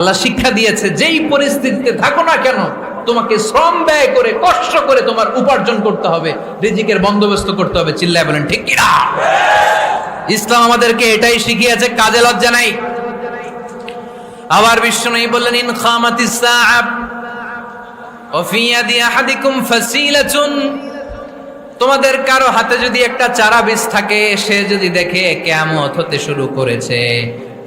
আল্লাহ শিক্ষা দিয়েছে, যেই পরিস্থিতিতে থাকো না কেন, তোমাকে শ্রম ব্যয় করে, কষ্ট করে তোমার উপার্জন করতে হবে, রিজিকের বন্দোবস্ত করতে হবে, চিল্লায় বলেন, ঠিক কিনা? ইসলাম আমাদেরকে এটাই শিখিয়েছে, কাজে লজ্জা নাই। আবার বিশ্ব নেই বললেন, ইন খামাতি সাহাব অফিয়াদি আহাদিকুম ফাসিলাতুন। তোমাদের কারও হাতে যদি একটা চারা বীজ থাকে, সে যদি দেখে কেমন হতে শুরু করেছে।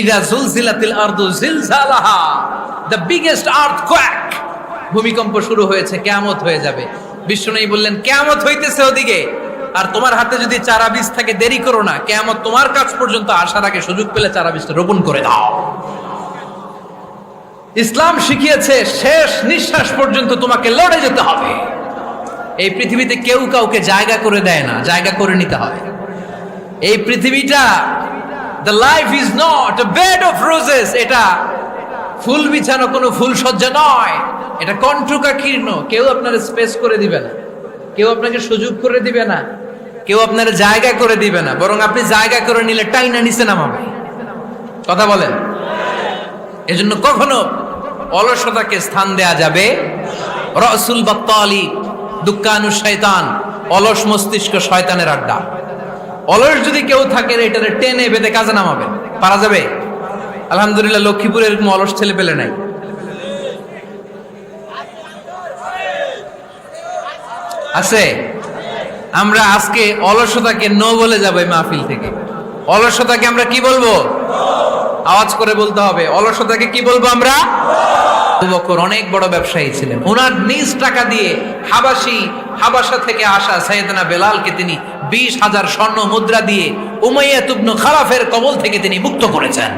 ইদা জুলজিলাতিল আরদু জিলজালাহা দ্য বিগেস্ট আর্থকোয়াক ভূমিকম্প শুরু হয়েছে, কিয়ামত হয়ে যাবে। বিষ্ণু বললেন, কিয়ামত হইতেছে ওদিকে। আর তোমার হাতে যদি চারা বীজ থাকে, দেরি করো না। কিয়ামত তোমার কাছ পর্যন্ত আসার আগে সুযোগ পেলে চারা বীজটা রোপণ করে দাও। ইসলাম শিখিয়েছে, শেষ নিঃশ্বাস পর্যন্ত তোমাকে লড়ে যেতে হবে। এই পৃথিবীতে কেউ কাউকে জায়গা করে দেয় না, জায়গা করে নিতে হয় এই পৃথিবীটা the life is not bed of roses এটা ফুল বিছানো কোনো ফুল সজ্জা নয়। এটা কণ্ঠকাকীর্ণ কেউ আপনার স্পেস করে দিবে না। কেউ আপনাকে সুযোগ করে দিবে না। কেউ আপনার জায়গা করে দিবে না। বরং আপনি জায়গা করে নিলে টাইনা নিচে নামাবে। কথা বলেন? এজন্য কখনো অলসতাকে স্থান দেয়া যাবে। রসুল বাত্তালি দুঃখানু শয়তান, অলস মস্তিষ্ক শয়তানের আড্ডা। অলস যদি কেউ থাকে এটারে টেনে বেঁধে কাজে নামাবে। পারা যাবে? আলহামদুলিল্লাহ লক্ষ্মীপুরে এরকম অলস ছেলে পেলে নাই। আছে? আমরা আজকে অলসতাকে ন বলে যাব মাহফিল থেকে। অলসতাকে আমরা কি বলব? আওয়াজ করে বলতে হবে। অলসতাকে কি বলব আমরা? বকর অনেক বড় ব্যবসায়ী ছিলেন। ওনার নিজ টাকা দিয়ে হাবাসি, হাবাসা থেকে আসা সৈয়দনা বেলালকে তিনি বিশ হাজার স্বর্ণ মুদ্রা দিয়ে উমাইয়া তুবনু খালাফের কবল থেকে তিনি মুক্ত করেছেন।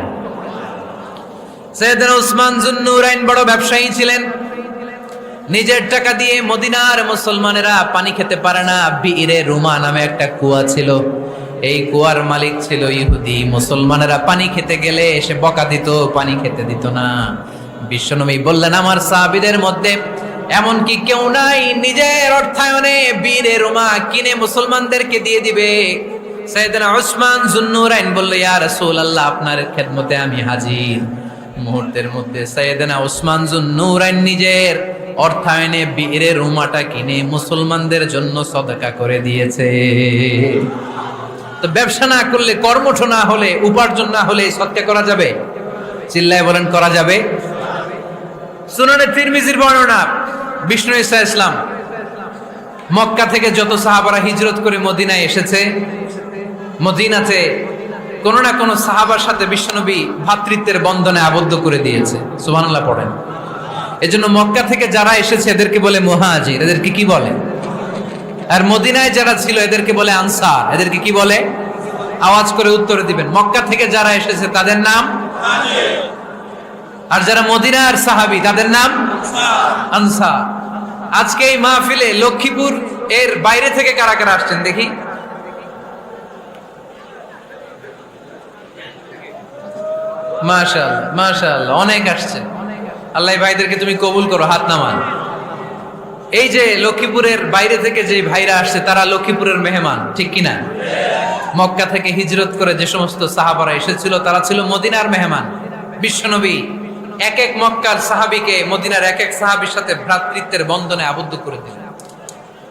সৈয়দনা উসমান জুন্নুরাইন বড় ব্যবসায়ী ছিলেন। নিজের টাকা দিয়ে মদিনার মুসলমানেরা পানি খেতে পারে না। বীরে রুমা নামে একটা কুয়া ছিল। এই কুয়ার মালিক ছিল ইহুদি। মুসলমানেরা পানি খেতে গেলে এসে বকা দিত, পানি খেতে দিত না। বিশ্বনবী বললেন, আমার সাহাবিদের মধ্যে এমন কি কেউ নাই, নিজের অর্থায়নে বীরে রুমা কিনে মুসলমানদেরকে দিয়ে দিবে। সাইয়েদনা উসমান জুন্নুরাইন বলল, ইয়া রাসূলুল্লাহ, আপনার খেদমতে আমি হাজির। মুহূর্তের মধ্যে সাইয়েদনা উসমান জুন্নুরাইন নিজের অর্থায়নে বীরে রুমাটা কিনে মুসলমানদের জন্য সদকা করে দিয়েছে। তো ব্যবসা না করলে, কর্মঠ না হলে, উপার্জন না হলে সৎকা করা যাবে? চিল্লায় বলেন, করা যাবে। সুনানে তিরমিজির বর্ণনা, বিষ্ণু ইসা ইসলাম। মক্কা থেকে যত সাহাবারা হিজরত করে মদিনায় এসেছে, মদিনাতে কোন না কোন সাহাবার সাথে বিশ্বনবী ভাতৃত্বের বন্ধনে আবদ্ধ করে দিয়েছে। সুবহানাল্লাহ পড়েন। এজন্য মক্কা থেকে যারা এসেছে, এদেরকে বলে মুহাজির। এদেরকে কি বলে? আর মদিনায় যারা ছিল, এদেরকে বলে আনসার। এদেরকে কি বলে? আওয়াজ করে উত্তর দিবেন। মক্কা থেকে যারা এসেছে, তাদের নাম? আর যারা মদিনার সাহাবি, তাদের নাম? আনসার। আজকে এই মাহফিলে লক্ষ্মীপুর এর বাইরে থেকে কারা কারা আসছেন দেখি? মাশাল মাশাআল্লাহ, অনেক আসছে। আল্লাহ ভাইদেরকে তুমি কবুল করো, হাত নামান। এই যে লক্ষ্মীপুরের বাইরে থেকে যে ভাইরা আসছে, তারা লক্ষ্মীপুরের মেহমান, ঠিক কিনা? মক্কা থেকে হিজরত করে যে সমস্ত সাহাবারা এসেছিল, তারা ছিল মদিনার মেহমান। বিশ্বনবী এক এক মক্কার সাহাবিকে মদিনার এক এক সাহাবির সাথে ভ্রাতৃত্বের বন্ধনে আবদ্ধ করে দিলেন।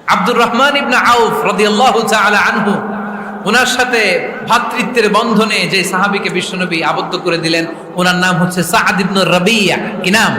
আব্দুর রহমান ইবনা আউফ রাদিয়াল্লাহু তাআলা আনহু ওনার সাথে ভ্রাতৃত্বের বন্ধনে যে সাহাবিকে বিশ্বনবী আবদ্ধ করে দিলেন ওনার নাম হচ্ছে সাআদ ইবনে রাবিয়া। কি নাম?